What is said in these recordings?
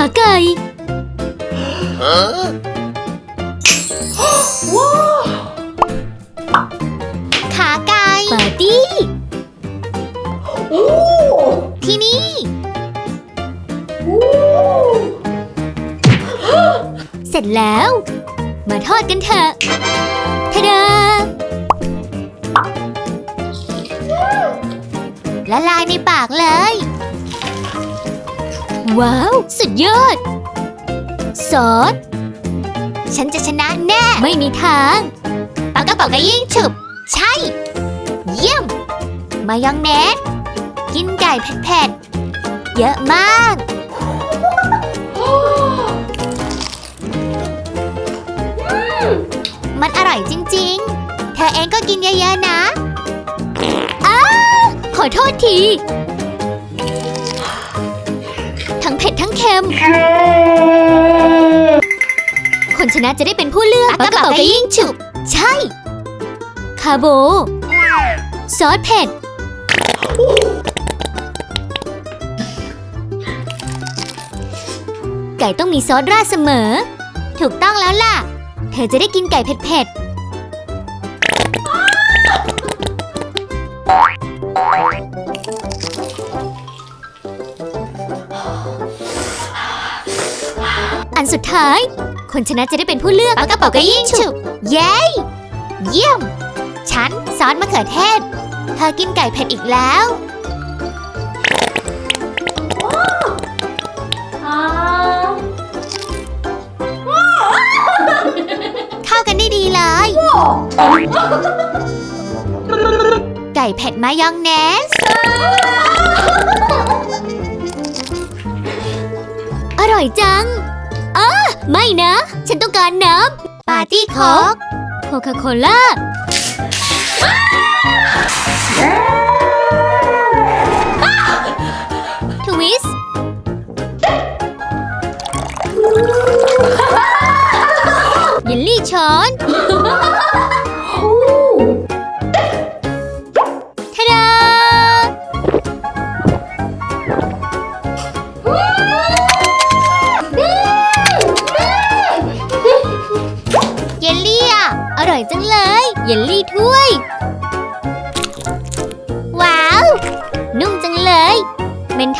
ขาไก่ขาไก่ปาร์ตี้ที่นี่เสร็จแล้ว มาทอดกันเถอะทะดาละลายในปากเลย ว้าว สุดยอด ซอส ฉันจะชนะแน่ ไม่มีทาง ปากกระเป๋ากระยิ่งฉุบ ใช่ เยี่ยม มายองเนส กินไก่เผ็ดๆ เยอะมาก มันอร่อยจริงๆ เธอเองก็กินเยอะๆนะ อ้าขอโทษที นชนะจะได้เป็นผู้เลือกปากกระเป๋ากระยิ่งฉุบ ใช่ คาโบ ซอสเผ็ด ไก่ต้องมีซอสราดเสมอ ถูกต้องแล้วล่ะ เธอจะได้กินไก่เผ็ดๆอันสุดท้าย คนชนะจะได้เป็นผู้เลือกปากระเป๋ากระยิ่งฉุบ เย้เยี่ยม ฉันซอสมะเขือเทศ เธอกินไก่เผ็ดอีกแล้ว เข้ากันได้ดีเลย ไก่เผ็ดมายองเนส อร่อยจัง ไม่นะ ฉันต้องการน้ปาร์ตี้โค้กำโคคาโคล่าทวิส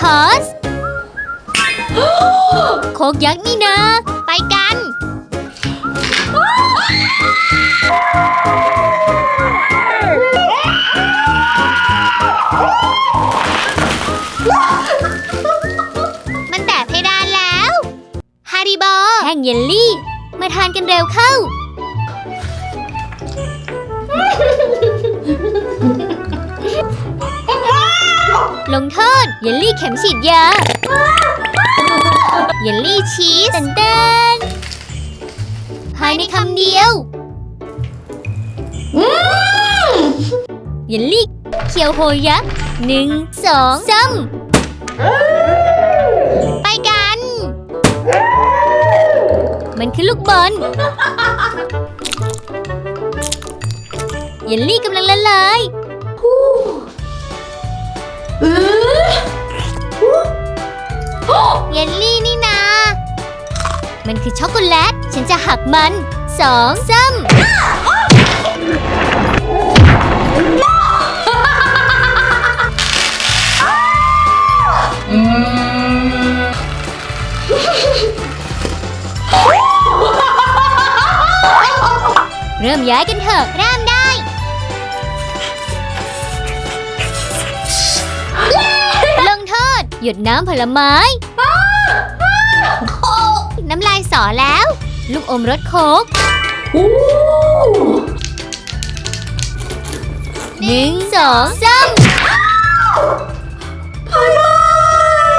ทอส โคกยักษ์นี่นะ ไปกัน มันแตะเพดานแล้วฮาริบอแห้งเยลลี่ มาทานกันเร็วเข้า ลงโทษเยลลี่เข็มฉีดยา เยลลี่ชีสเต้นเต้นภายในคำเดียวเยลลี่เคียวโฮยักษ์หนึ่งสองสามไปกัน มันคือลูกบอลเยลลี่กำลังละลาย เยลลี่นี่นา มันคือช็อกโกแลต ฉันจะหักมันสองสามเริ่มย้ายกันเถอะเริ่ม หยดน้ำผลไม้น้ำลายสอแล้ว ลูกอมรสโค้กหนึ่งสองสาม